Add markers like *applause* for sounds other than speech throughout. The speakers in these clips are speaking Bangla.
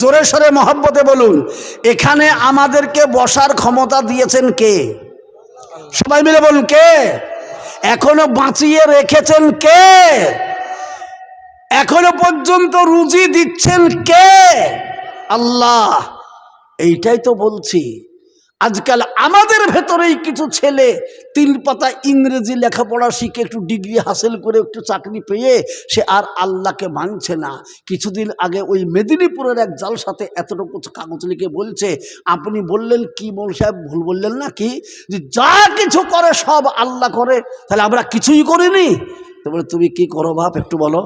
জোরে সরে মহব্বতে বলুন, এখানে আমাদেরকে বসার ক্ষমতা দিয়েছেন কে? সবাই মিলে বলুন, কে? এখনও বাঁচিয়ে রেখেছেন কে? এখনও পর্যন্ত রুজি দিচ্ছেন কে? আল্লাহ, এইটাই তো বলছি। আজকাল আমাদের ভেতরেই কিছু ছেলে তিন পাতা ইংরেজি লেখাপড়া শিখে একটু ডিগ্রি হাসিল করে একটু চাকরি পেয়ে সে আর আল্লাহকে মানছে না। কিছুদিন আগে ওই মেদিনীপুরের এক জাল সাথে এতটুকু কাগজ লিখে বলছে, আপনি বললেন কি মোল সাহেব? ভুল বললেন না কি যে যা কিছু করে সব আল্লাহ করে, তাহলে আমরা কিছুই করিনি? তো বলে, তুমি কি করো ভাব একটু বলো।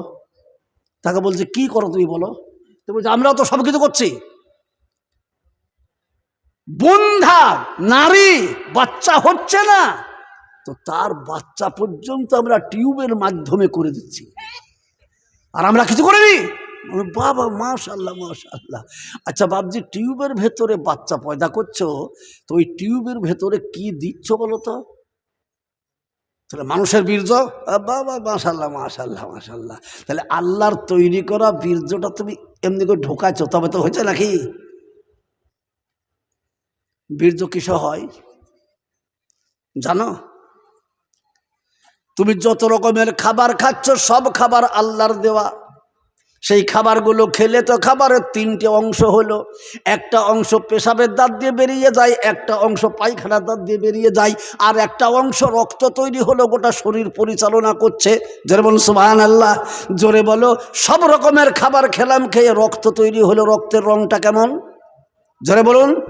তাকে বলছে, কি করো তুমি বলো? তো বলছে, আমরাও তো সব কিছু করছি। বন্ধা, নারী, বাচ্চা হচ্ছে না। তো তার বাচ্চা পর্যন্ত আমরা টিউবের মাধ্যমে করে দিচ্ছি। আর আমরা কিছু করিনি? বাবা মাশাল্লাহ মাশাল্লাহ আচ্ছা বাবজি টিউবের ভেতরে বাচ্চা পয়দা করছ, তো ওই টিউবের ভেতরে কি দিচ্ছ বলো তো? তাহলে মানুষের বীর্য? বাবা মাশাল্লাহ মাশাল্লাহ মাশাল্লাহ তাহলে আল্লাহর তৈরি করা বীর্যটা তুমি এমনি করে ঢোকাচ্ছ তবে তো হয়েছে নাকি? বীর্য কিসে হয়? জানো? তুমি যত রকমের খাবার খাচ্ছ, সব খাবার আল্লাহর দেওয়া। সেই খাবারগুলো খেলে তো খাবারের তিনটে অংশ হলো। একটা অংশ পেশাবের দাঁত দিয়ে বেরিয়ে যায়, একটা অংশ পায়খানার দাঁত দিয়ে বেরিয়ে যায়, আর একটা অংশ রক্ত তৈরি হলো, গোটা শরীর পরিচালনা করছে। যেমন সুবাহান আল্লাহ জোরে বলো, সব রকমের খাবার খেলাম, খেয়ে রক্ত তৈরি হলো, রক্তের রংটা কেমন? জোরে বলুন।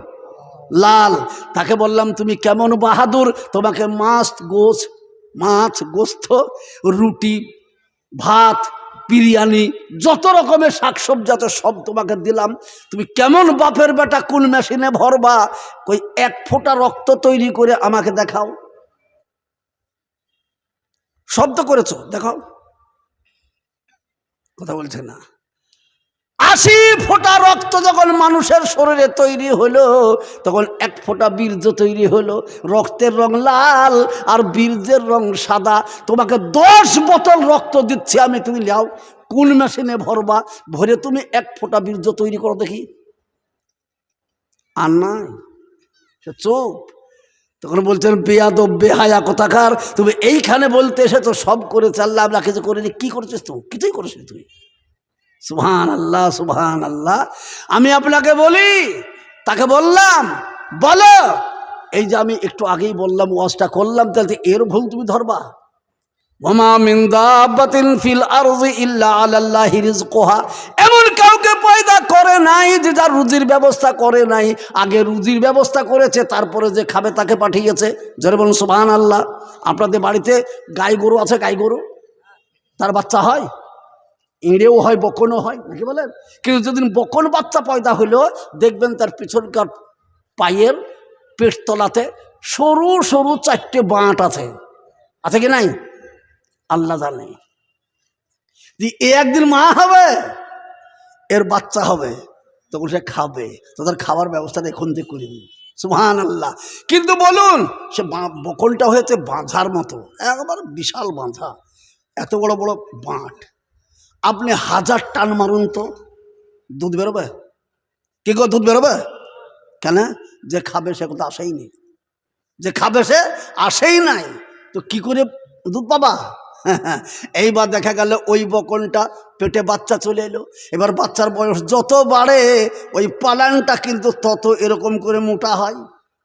লাল। তাকে বললাম, তুমি কেমন বাহাদুর? তোমাকে মাছ গোছ মাছ গোস্ত, রুটি, ভাত, বিরিয়ানি, যত রকমের শাকসবজি আছে সব তোমাকে দিলাম। তুমি কেমন বাপের বেটা কোন মেশিনে ভরবা? কই, এক ফোঁটা রক্ত তৈরি করে আমাকে দেখাও। শব্দ করেছ, দেখাও। কথা বলছে না। আশি ফোঁটা রক্ত যখন মানুষের শরীরে তৈরি হলো, তখন এক ফোঁটা বীর্য তৈরি হলো। রক্তের রং লাল আর বীর্যের রং সাদা। তোমাকে দশ বোতল রক্ত দিচ্ছি আমি, তুমি লাও কোন মেশিনে ভরবা? ভরে তুমি এক ফোঁটা বীর্য তৈরি করো দেখি। আর নাই? সে চোপ। তখন বলছেন বেয়াদ বেহায়া, কোথাকার। তুমি এইখানে বলতে এসে তো সব করে চাল্লা আমরা কিছু করিনি। কি করেছিস তুই? কিছুই করেছিস তুই। সুবহান আল্লাহ সুবহান আল্লাহ আমি আপনাকে বলি, তাকে বললাম, বলো। এই যে আমি একটু আগেই বললাম, ওয়াজটা করলাম, তাহলে এর ভুল তুমি ধরবা। মিন এমন কাউকে পয়দা করে নাই যে যার রুজির ব্যবস্থা করে নাই। আগে রুজির ব্যবস্থা করেছে, তারপরে যে খাবে তাকে পাঠিয়েছে। জোরে বলুন আল্লাহ আপনাদের বাড়িতে গাই গরু আছে, গাই গরু? তার বাচ্চা হয়? এঁড়েও হয়, বকনও হয়, নাকি বলেন? কিন্তু যেদিন বকন বাচ্চা পয়দা হইল, দেখবেন তার পিছনকার পায়ের পেটতলাতে সরু সরু চারটে বাঁট আছে। আছে কি নাই? আল্লাহ জানে। যে এ একদিন মা হবে, এর বাচ্চা হবে, তখন সে খাবে। তো তার খাবার ব্যবস্থাটা এখন থেকে করে দিন সুহান আল্লাহ কিন্তু বলুন, সে বকলটা হয়েছে বাঁধার মতো, একবার বিশাল বাঁধা এত বড় বড় বাঁট। আপনি হাজার টান মারুন তো। দুধ বেরোবে? কি গো, দুধ বেরোবে? কেন? যে খাবে সে কথা আসেই নেই। যে খাবে সে আসেই নাই। তো কি করে দুধ পাবা? *laughs* এইবার দেখা গেল ওই বকনটা পেটে বাচ্চা চলে এলো। এবার বাচ্চার বয়স যত বাড়ে, ওই পালানটা কিন্তু তত এরকম করে মোটা হয়।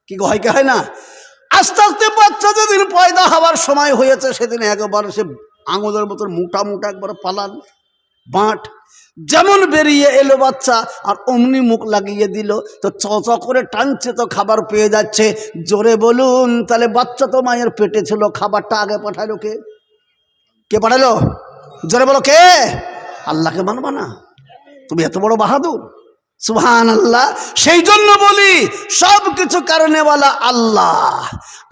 কি হয় কি হয় না? আস্তে আস্তে বাচ্চা যেদিন পয়দা হওয়ার সময় হয়েছে, সেদিন একবার সে আঙুলের মতন মোটা মোটা একবার পালান। বাঁট। যেমন বেরিয়ে এলো বাচ্চা, আর অমনি মুখ লাগিয়ে দিল। তো চ করে টানছে তো খাবার পেয়ে যাচ্ছে। জোরে বলুন, তাহলে বাচ্চা তো মায়ের পেটে ছিল, খাবারটা আগে পাঠালো কে? কে পাঠালো? জোরে বলো কে? আল্লাহকে মানবা না। তুমি এত বড় বাহাদুর। সুহান আল্লাহ সেই জন্য বলি সব কিছু কারণেওয়ালা আল্লাহ।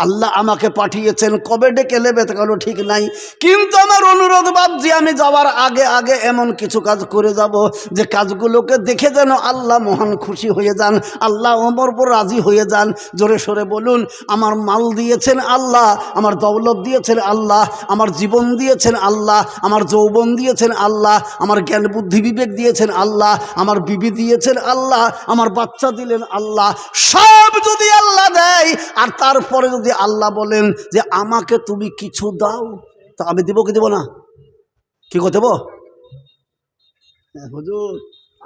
আল্লাহ আমাকে পাঠিয়েছেন, কবে ডেকে নেবে গেল ঠিক নাই। কিন্তু আমার অনুরোধ ভাবছি আমি যাওয়ার আগে আগে এমন কিছু কাজ করে যাব যে কাজগুলোকে দেখে যেন আল্লাহ মহান খুশি হয়ে যান, আল্লাহ ওমর পর রাজি হয়ে যান। জোরে সোরে বলুন, আমার মাল দিয়েছেন আল্লাহ, আমার দৌলত দিয়েছেন আল্লাহ, আমার জীবন দিয়েছেন আল্লাহ, আমার যৌবন দিয়েছেন আল্লাহ, আমার জ্ঞান বুদ্ধি বিবেক দিয়েছেন আল্লাহ, আমার বিবি দিয়েছেন দিলেন আল্লাহ, আমার বাচ্চা দিলেন আল্লাহ, সব যদি আল্লাহ দেয়, আর তারপরে যদি আল্লাহ বলেন যে আমাকে তুমি কিছু দাও, তা আমি দেবো কি দেবো না? কি করে দেবো? হুজুর,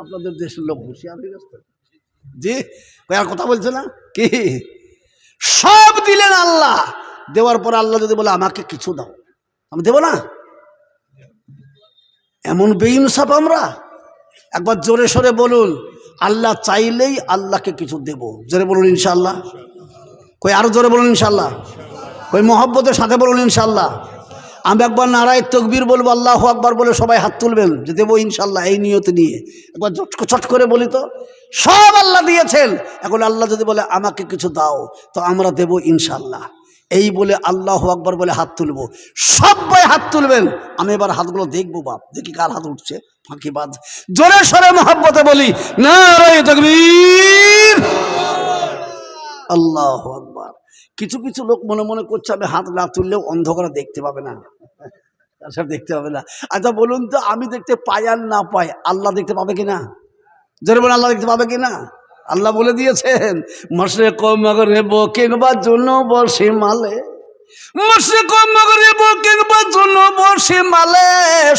আপনাদের দেশের লোক জি আর কথা বলছে না? কি? সব দিলেন আল্লাহ, দেওয়ার পর আল্লাহ যদি বলে আমাকে কিছু দাও, আমি দেবো না? এমন বেইনসাফ আমরা। একবার জোরে সরে বলুন আল্লাহ চাইলেই আল্লাহকে কিছু দেব। জোরে বলুন ইনশাল্লাহ কই আরও জোরে বলুন ইনশাল্লাহ কই মহব্বতের সাথে বলুন ইনশাল্লাহ আমি একবার নারায় তকবীর বলব, আল্লাহ আকবার বলে সবাই হাত তুলবেন, যে দেবো ইনশাল্লাহ এই নিয়ত নিয়ে। একবার চট করে বলি তো। সব আল্লাহ দিয়েছেন। এখন আল্লাহ যদি বলে আমাকে কিছু দাও, তো আমরা দেব ইনশাল্লাহ এই বলে আল্লাহ আকবার বলে হাত তুলবো। সবাই হাত তুলবেন। আমি এবার হাতগুলো দেখব, বাপ। দেখি কার হাত উঠছে। ফাঁকিবাজ জোরে সরে মহাব্বতে বলি না আল্লাহ আকবার। কিছু কিছু লোক মনে মনে করছে, আমি হাত না তুললেও অন্ধকারে দেখতে পাবে না। সব দেখতে পাবে না। আচ্ছা বলুন তো, আমি দেখতে পাই আর না পাই, আল্লাহ দেখতে পাবে কি না জোরে বলে আল্লাহ দেখতে পাবে কি না আল্লাহ বলে দিয়েছেন মশরে কমগরে কিংবা জন্য বসে মালে মশরে কিংবা জন্য বসে মালে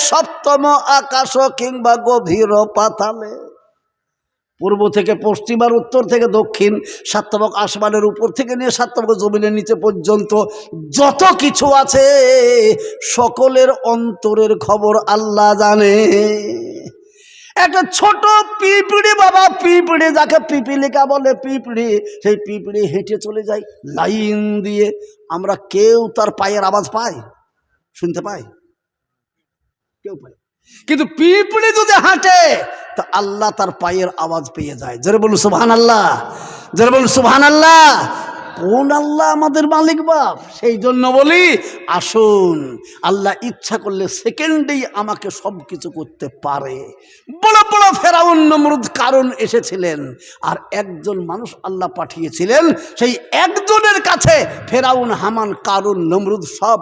সপ্তম আকাশ কিংবা গভীর পাতালে। পূর্ব থেকে পশ্চিম আর উত্তর থেকে দক্ষিণ সাতবক আসমানের উপর থেকে নিয়ে সাতবক জমিনের নিচে পর্যন্ত যত কিছু আছে, সকলের অন্তরের খবর আল্লাহ জানে। একটা ছোট পিঁপড়ি বাবা, পিঁপড়ি যাকে পিপিলিকা বলে পিঁপড়ি, সেই পিঁপড়ি হেঁটে চলে যায়, লাইন দিয়ে। আমরা কেউ তার পায়ের আওয়াজ পাই? শুনতে পাই? কেউ পাই? কিন্তু পিঁপড়ি যদি হাঁটে, তা আল্লাহ তার পায়ের আওয়াজ পেয়ে যায়। জোরে বলুন সুবহান আল্লাহ জোরে বলুন সুবহান আল্লাহ কোন আল্লাহ আমাদের মালিক বাপ? সেই জন্য বলি, আসুন, আল্লাহ ইচ্ছা করলে সেকেন্ডেই আমাকে সব কিছু করতে পারে। বড় বড় ফেরাউন নমরুদ কারণ এসেছিলেন, আর একজন মানুষ আল্লাহ পাঠিয়েছিলেন, সেই একজনের কাছে ফেরাউন, হামান কারণ নমরুদ সব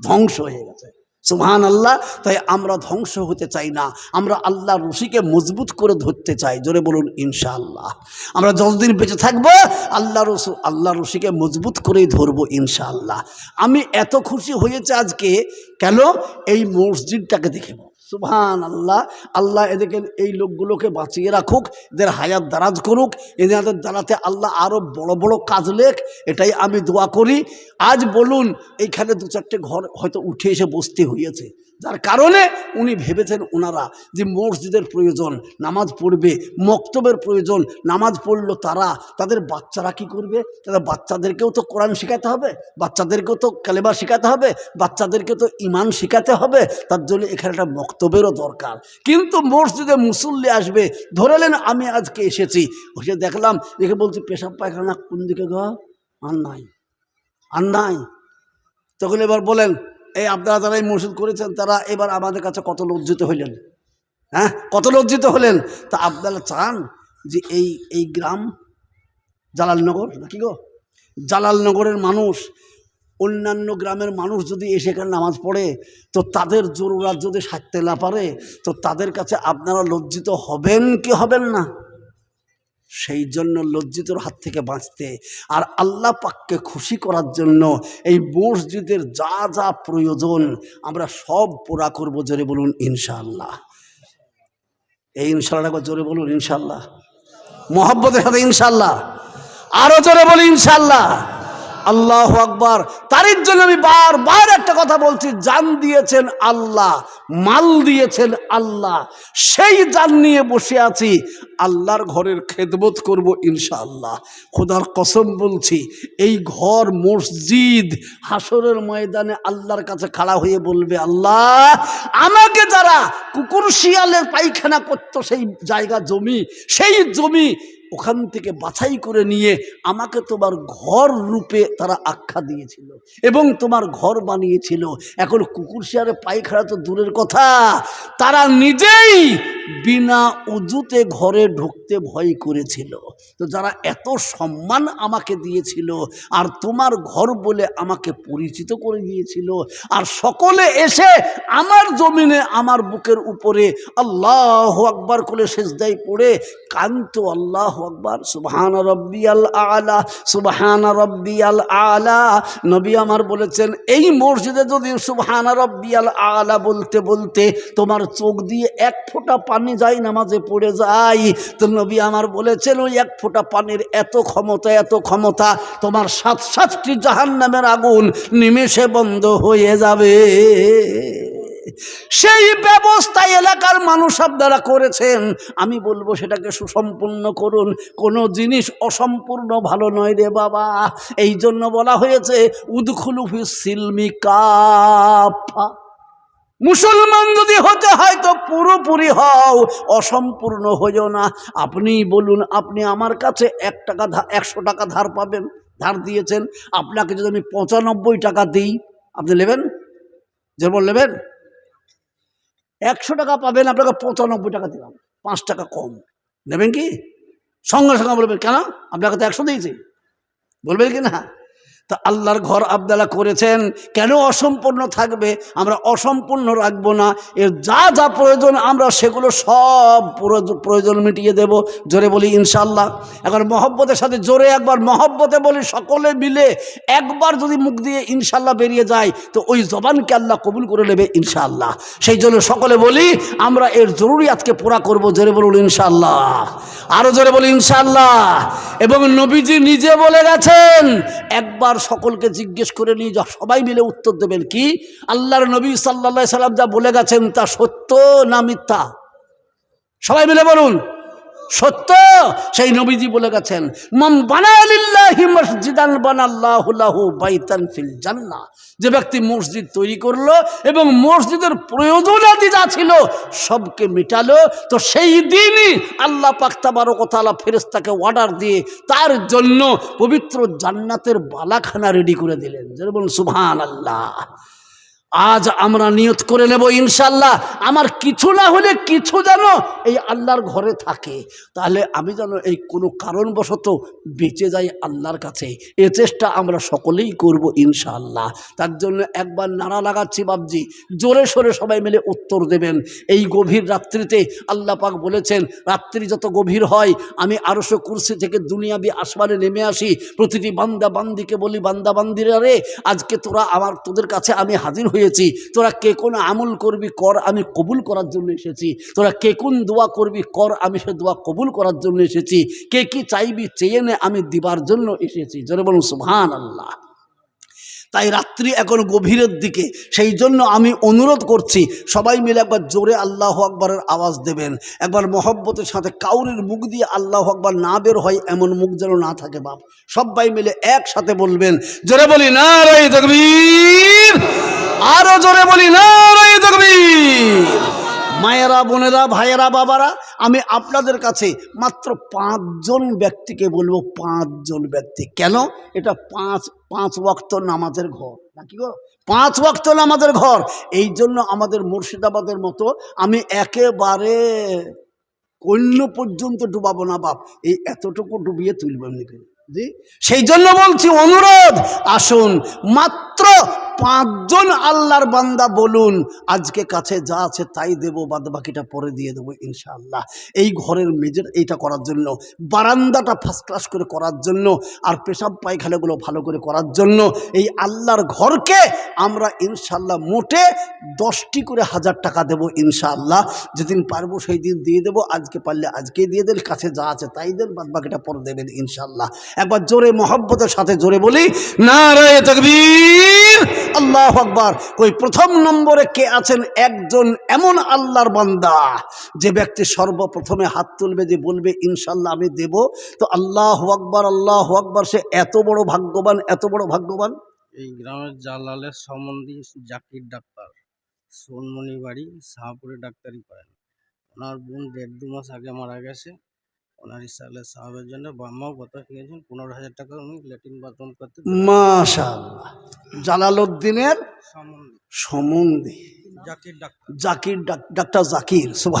ধ্বংস হয়ে গেছে। সুবহান আল্লাহ তাই আমরা ধ্বংস হতে চাই না। আমরা আল্লাহ রশিকে মজবুত করে ধরতে চাই। জোরে বলুন, ইনশাআল্লাহ। আমরা যতদিন বেঁচে থাকব আল্লাহ রসু আল্লাহ রশিকে মজবুত করেই ধরবো, ইনশাআল্লাহ। আমি এত খুশি হয়েছে আজকে, কেন? এই মসজিদটাকে দেখে সুবহান আল্লাহ আল্লাহ এদেরকে, এই লোকগুলোকে বাঁচিয়ে রাখুক, এদের হায়াত দারাজ করুক, এদের দ্বারাতে আল্লাহ আরও বড় বড় কাজ লেখ, এটাই আমি দোয়া করি। আজ বলুন, এইখানে দু চারটে ঘর হয়তো উঠে এসে বসতে হয়েছে যার কারণে উনি ভেবেছেন ওনারা যে মসজিদের প্রয়োজন, নামাজ পড়বে, মক্তবের প্রয়োজন, নামাজ পড়ল তারা, তাদের বাচ্চারা কি করবে? তাদের বাচ্চাদেরকেও তো কোরআন শেখাতে হবে, বাচ্চাদেরকেও তো কালেবা শেখাতে হবে বাচ্চাদেরকে তো ইমান শেখাতে হবে, তার জন্য এখানে একটা মক্তবেরও দরকার। কিন্তু মসজিদে মুসল্লি আসবে ধরেলেন আমি আজকে এসেছি, ওসে দেখলাম, দেখে বলছি, পেশাব পায়খানা কোন দিকে গো? আর নাই। আর নাই। তখন এবার বলেন, এই আপনারা যারা এই মসজিদ করেছেন, তারা এবার আমাদের কাছে কত লজ্জিত হইলেন? হ্যাঁ কত লজ্জিত হলেন? তা আপনারা চান যে এই এই গ্রাম জালালনগর? নাকি গো? জালালনগরের মানুষ অন্যান্য গ্রামের মানুষ যদি এসে এখানে নামাজ পড়ে, তো তাদের জরুরাত যদি সারতে না পারে, তো তাদের কাছে আপনারা লজ্জিত হবেন কি হবেন না? সেই জন্য লজ্জিতর হাত থেকে বাঁচতে আর আল্লাহ পাককে খুশি করার জন্য এই মসজিদের যা যা প্রয়োজন আমরা সব পুরা করব জোরে বলুন ইনশাআল্লাহ। এই ইনশাল্লাহ জোরে বলুন ইনশাল্লাহ মোহাব্বতের সাথে ইনশাল্লাহ আরও জোরে বলি ইনশাল্লাহ আল্লাহ আকবার। তারই জন্য আমি বারবার একটা কথা বলছি, জান দিয়েছেন আল্লাহ, মাল দিয়েছেন আল্লাহ, সেই জান নিয়ে বসে আছি, আল্লাহর ঘরের খেদমত করব ইনশাআল্লাহ। খোদার কসম বলছি, এই ঘর, মসজিদ হাসরের ময়দানে আল্লাহর কাছে খাড়া হয়ে বলবে, আল্লাহ, আমাকে যারা কুকুর শিয়ালের পায়খানা করতো, সেই জায়গা জমি, সেই জমি ওখান থেকে বাছাই করে নিয়ে আমাকে তোমার ঘর রূপে তারা আখ্যা দিয়েছিল এবং তোমার ঘর বানিয়েছিল। এখন কুকুর শেয়ারে পায়খানা তো দূরের কথা। তারা নিজেই বিনা উজুতে ঘরে ঢুকতে ভয় করেছিল। তো যারা এত সম্মান আমাকে দিয়েছিল আর তোমার ঘর বলে আমাকে পরিচিত করে দিয়েছিল আর সকলে এসে আমার জমিনে আমার বুকের উপরে আল্লাহ আকবার করে শেষদাই পড়ে কান্ত আল্লাহ আকবার, সুবহান রব্বি আল আলা সুবহান রব্বি আল। আলা নবী আমার বলেছেন, এই মসজিদে যদি সুবহান রব্বি আল আলা বলতে বলতে তোমার চোখ দিয়ে এক ফোঁটা পানি যায় নামাজে পড়ে যাই। তো নবী আমার বলেছেন ওই এক ফোঁটা পানির এত ক্ষমতা এত ক্ষমতা, তোমার সাত সাতটি জাহান নামের আগুন নিমেষে বন্ধ হয়ে যাবে। সেই ব্যবস্থা এলাকার মানুষ আপনারা করেছেন। আমি বলব, সেটাকে সুসম্পূর্ণ করুন। কোনো জিনিস অসম্পূর্ণ ভালো নয় রে বাবা। এই জন্য বলা হয়েছে উদখুলুফি সিলমি কাফা। মুসলমান যদি হতে হয় তো পুরোপুরি হও, অসম্পূর্ণ হইও না। আপনি বলুন, আপনি আমার কাছে এক টাকা একশো টাকা ধার পাবেন, ধার দিয়েছেন। আপনাকে যদি আমি পঁচানব্বই টাকা দিই, আপনি নেবেন? যেমন নেবেন? একশো টাকা পাবেন, আপনাকে পঁচানব্বই টাকা দিলাম। পাঁচ টাকা কম। নেবেন কি? সঙ্গে সঙ্গে বলবেন, কেন? আপনাকে তো একশো দিয়েছি। বলবেন কি না? তা আল্লাহর ঘর আবদালা করেছেন। কেন অসম্পূর্ণ থাকবে? আমরা অসম্পূর্ণ রাখব না। এর যা যা প্রয়োজন আমরা সেগুলো সব প্রয়োজন মিটিয়ে দেব। জোরে বলি ইনশাল্লাহ এখন মহব্বতের সাথে জোরে একবার মহব্বতে বলি, সকলে মিলে একবার যদি মুখ দিয়ে ইনশাল্লাহ বেরিয়ে যায়, তো ওই জবানকে আল্লাহ কবুল করে নেবে ইনশাল্লাহ সেই জন্য সকলে বলি, আমরা এর জরুরিয়াতকে পুরা করব, জোরে বলুন ইনশাল্লাহ আরও জোরে বলি ইনশাল্লাহ এবং নবীজি নিজে বলে গেছেন, একবার সকলকে জিজ্ঞেস করে নিয়ে সবাই মিলে উত্তর দেবেন কি? আল্লাহর নবী সাল্লা সাল্লাম যা বলে গেছেন তা সত্য না মিথ্যা? সবাই মিলে বলুন। সত্য? সেই নবীজি বলে গেছেন মম বানালিল্লাহি মসজিদান, বানাল্লাহু লাহু বাইতান ফিল জান্নাহ। যে ব্যক্তি মসজিদ তৈরি করল এবং মসজিদের প্রয়োজনাদি যা ছিল সবকে মিটালো, তো সেই দিনই আল্লাহ পাক তাবারকতালা ফেরেস্তাকে অর্ডার দিয়ে তার জন্য পবিত্র জান্নাতের বালাখানা রেডি করে দিলেন। যেটা বলুন সুবহান আল্লাহ আজ আমরা নিয়ত করে নেব ইনশাল্লাহ আমার কিছু না হলে কিছু যেন এই আল্লাহর ঘরে থাকে। তাহলে আমি যেন এই কোনো কারণবশত বেঁচে যাই আল্লাহর কাছে। এ চেষ্টা আমরা সকলেই করব ইনশাল্লাহ তার জন্য একবার নাড়া লাগাচ্ছি বাবজি জোরে সোরে সবাই মিলে উত্তর দেবেন। এই গভীর রাত্রিতে আল্লাহ পাক বলেছেন, রাত্রি যত গভীর হয়, আমি আরশো কুরসি থেকে দুনিয়াবি আসমানে নেমে আসি। প্রতিটি বান্দা বান্দিকে বলি, বান্দা বান্দিরা রে, আজকে তোরা আমার, তোদের কাছে আমি হাজির হয়েছি তোরা কে কোন আমল করবি কর আমি কবুল করার জন্য এসেছি। তোরা কে কোন দোয়া করবি কর আমি সে দোয়া কবুল করার জন্য এসেছি। কে কি চাইবি চেয়ে নে আমি দিবার জন্য এসেছি। জোরে বলুন সুহান আল্লাহ তাই রাত্রি এখন গভীরের দিকে, সেই জন্য আমি অনুরোধ করছি, সবাই মিলে একবার জোরে আল্লাহ আকবরের আওয়াজ দেবেন। একবার মহব্বতের সাথে কাউরির মুখ দিয়ে আল্লাহ আকবর না বের হয়, এমন মুখ যেন না থাকে বাপ। সবাই মিলে একসাথে বলবেন, জোরে বলি না রাই তকবীর। আরও জোরে বলি না মায়েরা, বোনেরা, ভাইয়েরা, বাবারা, আমি আপনাদের কাছে মাত্র পাঁচজন ব্যক্তিকে বলব, পাঁচজন ব্যক্তি। কেন? এটা পাঁচ পাঁচ ওয়াক্ত নামাজের ঘর। নাকি গো? পাঁচ ওয়াক্ত নামাজের ঘর। এই জন্য আমাদের মুর্শিদাবাদের মতো আমি একেবারে কন্য পর্যন্ত ডুবাবো না, বাপ। এই এতটুকু ডুবিয়ে তুলব এমনি করে জি? সেই জন্য বলছি, অনুরোধ, আসুন। মাত্র পাঁচজন আল্লাহর বান্দা বলুন, আজকে কাছে যা আছে তাই দেব বাদ বাকিটা পরে দিয়ে দেবো ইনশাআল্লাহ। এই ঘরের মেজের এইটা করার জন্য, বারান্দাটা ফার্স্ট ক্লাস করে করার জন্য, আর পেশাব পায়খানাগুলো ভালো করে করার জন্য, এই আল্লাহর ঘরকে আমরা ইনশাল্লাহ মোটে দশটি করে হাজার টাকা দেবো ইনশাআল্লাহ। যেদিন পারব সেই দিন দিয়ে দেবো, আজকে পারলে আজকেই দিয়ে দেন, কাছে যা আছে তাই দেন বাদ বাকিটা পরে দেবেন ইনশাআল্লাহ। একবার জোরে মহব্বতের সাথে জোরে বলি না রে তকবীর আল্লাহ আকবার। ওই প্রথম নম্বরে কে আছেন? একজন এমন আল্লাহর বান্দা, যে ব্যক্তি সর্বপ্রথমে হাত তুলবে, যে বলবে ইনশাল্লাহ আমি দেব। তো আল্লাহ আকবার আল্লাহ আকবার, সে এত বড় ভাগ্যবান, এত বড় ভাগ্যবান? এই গ্রামের জালালের সম্বন্ধে জাকির ডাক্তার সোনমণি বাড়ি শাহপুরে ডাক্তারি করেন। ওনার বোন দেড় দু মাস আগে মারা গেছে। ওনার ইসালে সাহাবের জন্য বাম্মাও কত কিনেছেন পনেরো হাজার টাকা উনি ল্যাট্রিন বাথরুম করতে মাশাআল্লাহ। জালালউদ্দিনের সম্বন্ধে। সম্বন্ধে। জাকির ডাক্তার। জাকির ডাক- ডাক্তার জাকির সুবহান